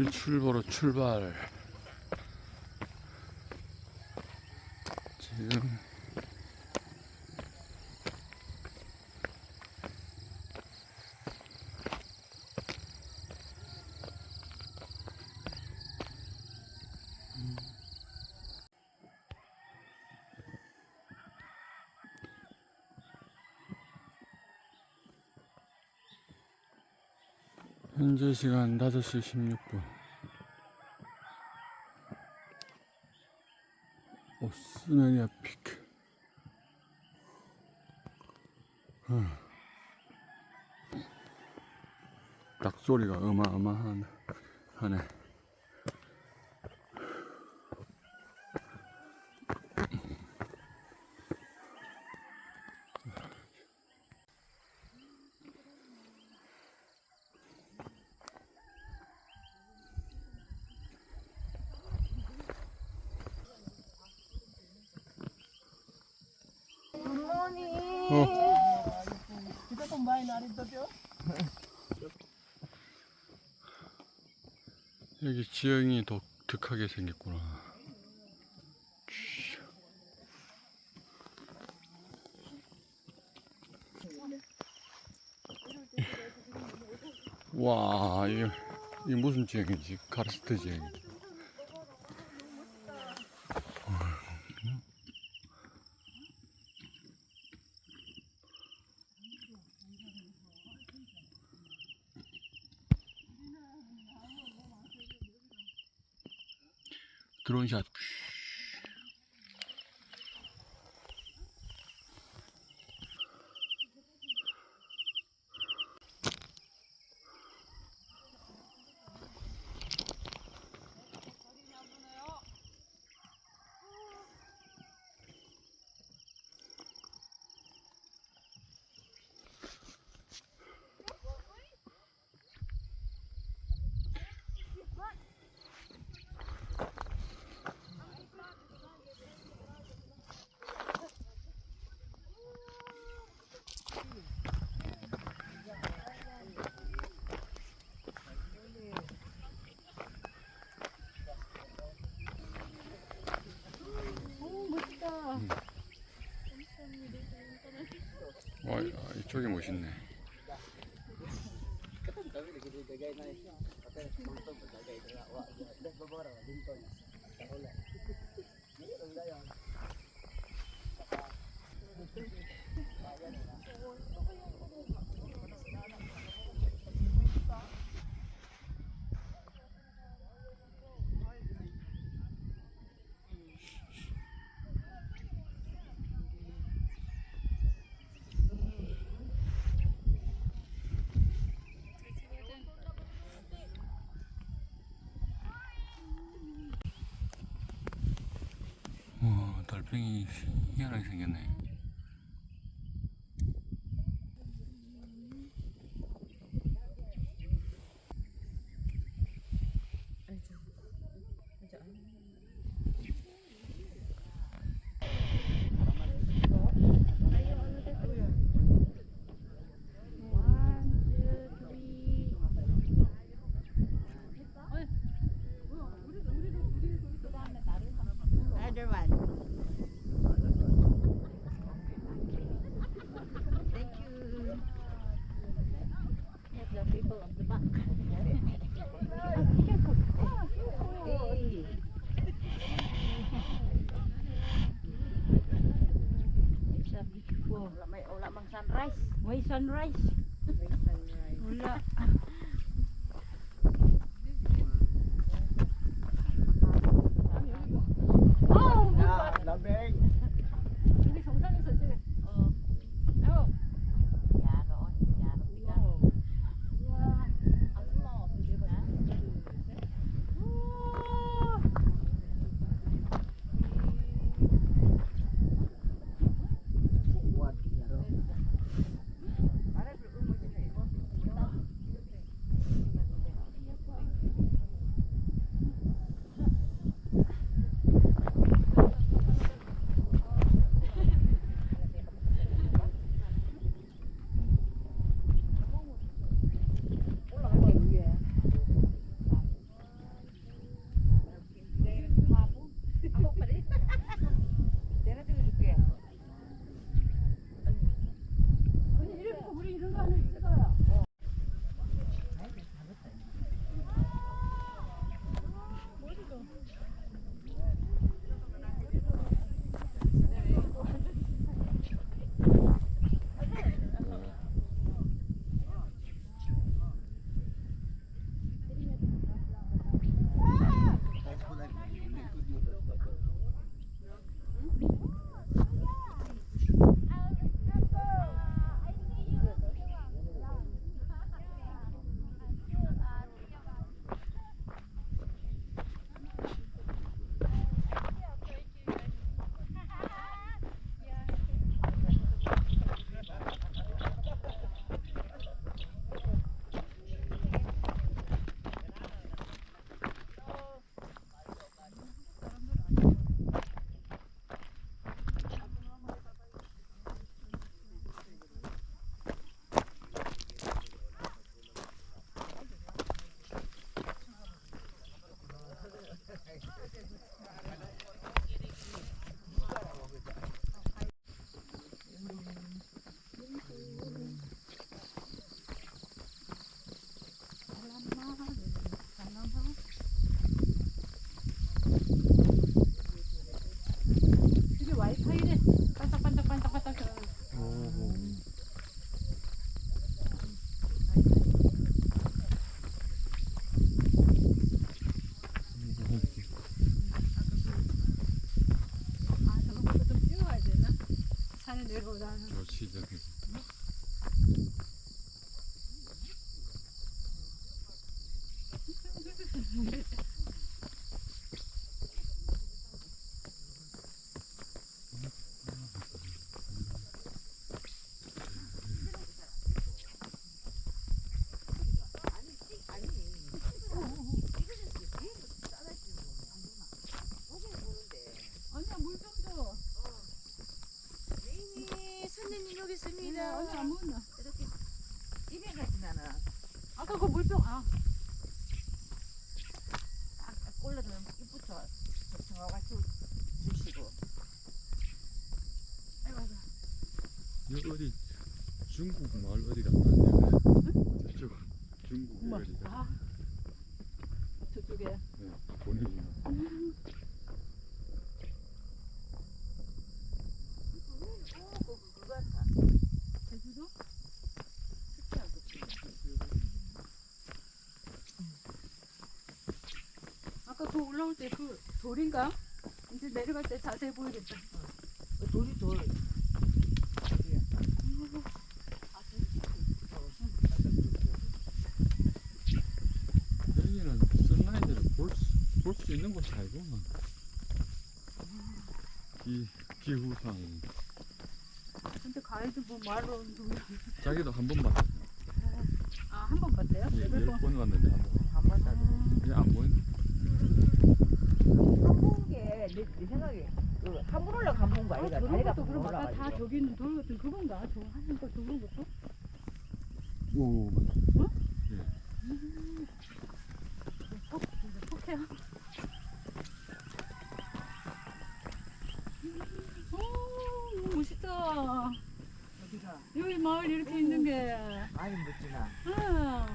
일출보로 출발. 지금 현재 시간 5시 16분. 오스메리아 피크. 어. 닭소리가 어마어마하네. 여기 지형이 독특하게 생겼구나. 와, 이게, 이게 무슨 지형이지? 카르스트 지형이지. 드론샷. 와, 아, 이쪽이 멋있네. 와, 달팽이 희한하게 생겼네. Sunrise. 줘. 네, 언니 있습니다. 안 먹나? 이렇게 입에 가지면은 아까 그 물병 아. 꼴러면 입부터 저와 같이 주시고. 아이고 아이고. 여기 어디 마을 어디 갔나? 저쪽 중국 엄마. 어디가? 아. 저쪽에. 네, 보내주나. 제주도? 아까 그 올라올 때 그 돌인가? 이제 내려갈 때 자세히 보이겠다. 돌이 돌. 여기는 선라이즈를 볼수 수 있는 곳이 아니구만. 기 기후상 근데 가이드 뭐 말로? 자기도 한번 봤. 아한 번 봤대요? 예, 몇 번? 열번 갔는데 한 번. 한번 다 이게 안. 한본 게, 내, 내 생각에, 그, 한번 올라가 한본 거 아. 저런 다리가 것도 그럼 아까 다. 저기 있는 돌 같은 그건가? 저 하는 거 저런 것도? 오, 속, 속해요. 오, 너무 멋있다. 어디가? 여기 마을 이렇게 있는 게. 많이 멋지나. 아.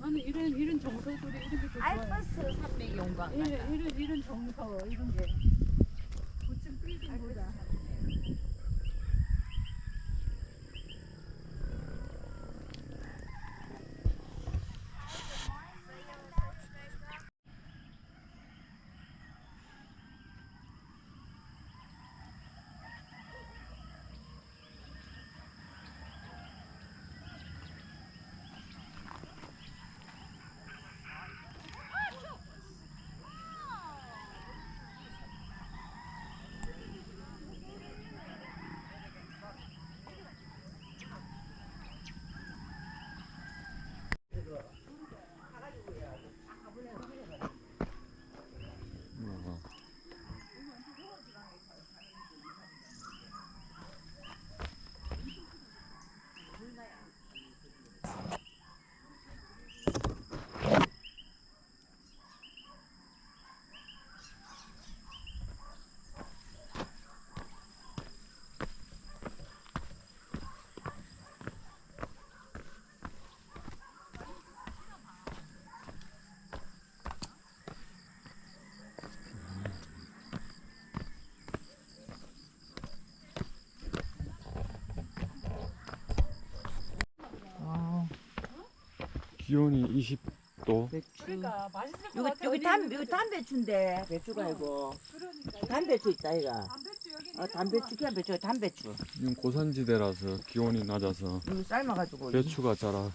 나는 이런 이런 정서들이 이런 게더 좋아요. 알프스 산맥 용광. 이런 이런 이런 정서 이런 게. 기온이 20도. 배추. 그러니까 맛있을 것 여기, 같아. 여기 담, 여기. 담배추인데, 배추가 이거. 그러니까. 담배추 있다, 이가. 담배추 여기 어, 담배추, 그냥 배추, 담배추. 이건 고산지대라서 기온이 낮아서 이거 삶아가지고. 배추가 자라.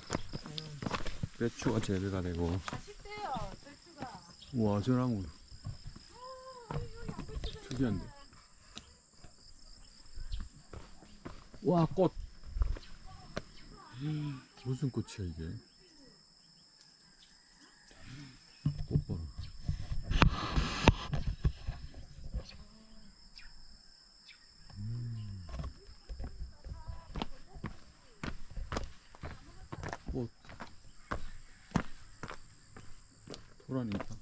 배추가 재배가 되고. 맛있대요. 배추가. 우와, 저 나무. 특이한데. 와, 꽃. 무슨 꽃이야, 이게? 꽃 봐라. 음. 꽃. 있다.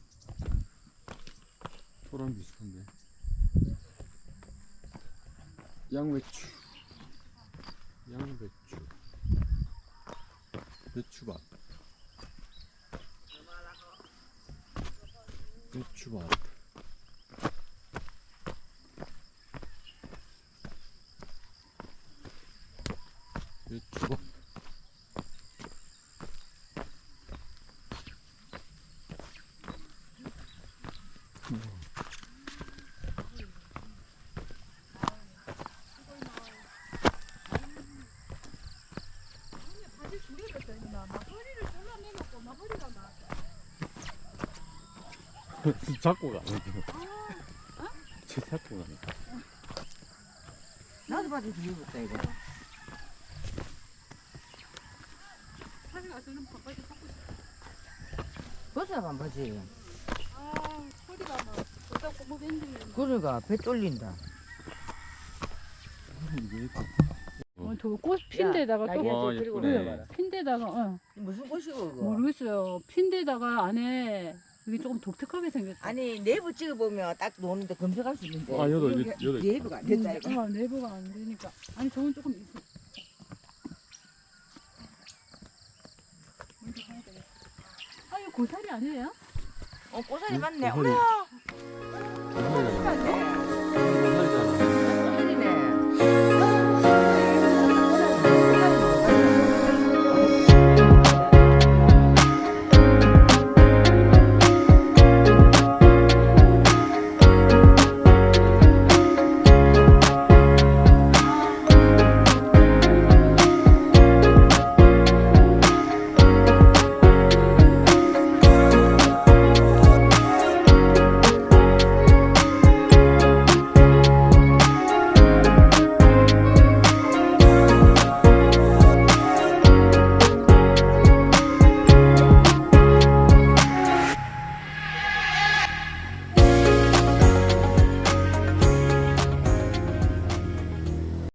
토란 비슷한데. 양배추. 양배추. 배추밭. 배추밭. 배추밭. 우와. 잡고 지금. 저 잡고 가네. 나도 봐도 뒤집었다 이거. 산에 가서는 바깥에 섞고 벗어만 보지. 아 소리가 막 어디다 고무 밴드 그러가 배 쫄린다. 어, 저꽃 핀데다가 야, 또 와, 예쁘네. 올려봐라. 핀데다가 어, 무슨 꽃이고 그거? 모르겠어요. 핀데다가 안에 이게 조금 독특하게 생겼다. 아니 내부 찍어 보면 딱 노는데 검색할 수 있는데. 아, 여덟, 이게 여덟. 내부가 안 된다 이거. 어, 내부가 안 되니까. 아니 저건 조금 있어. 먼저 가야 되겠다. 아 이거 고사리 아니에요? 어 꼬살이 맞네. 꼬살이. 어머. 아,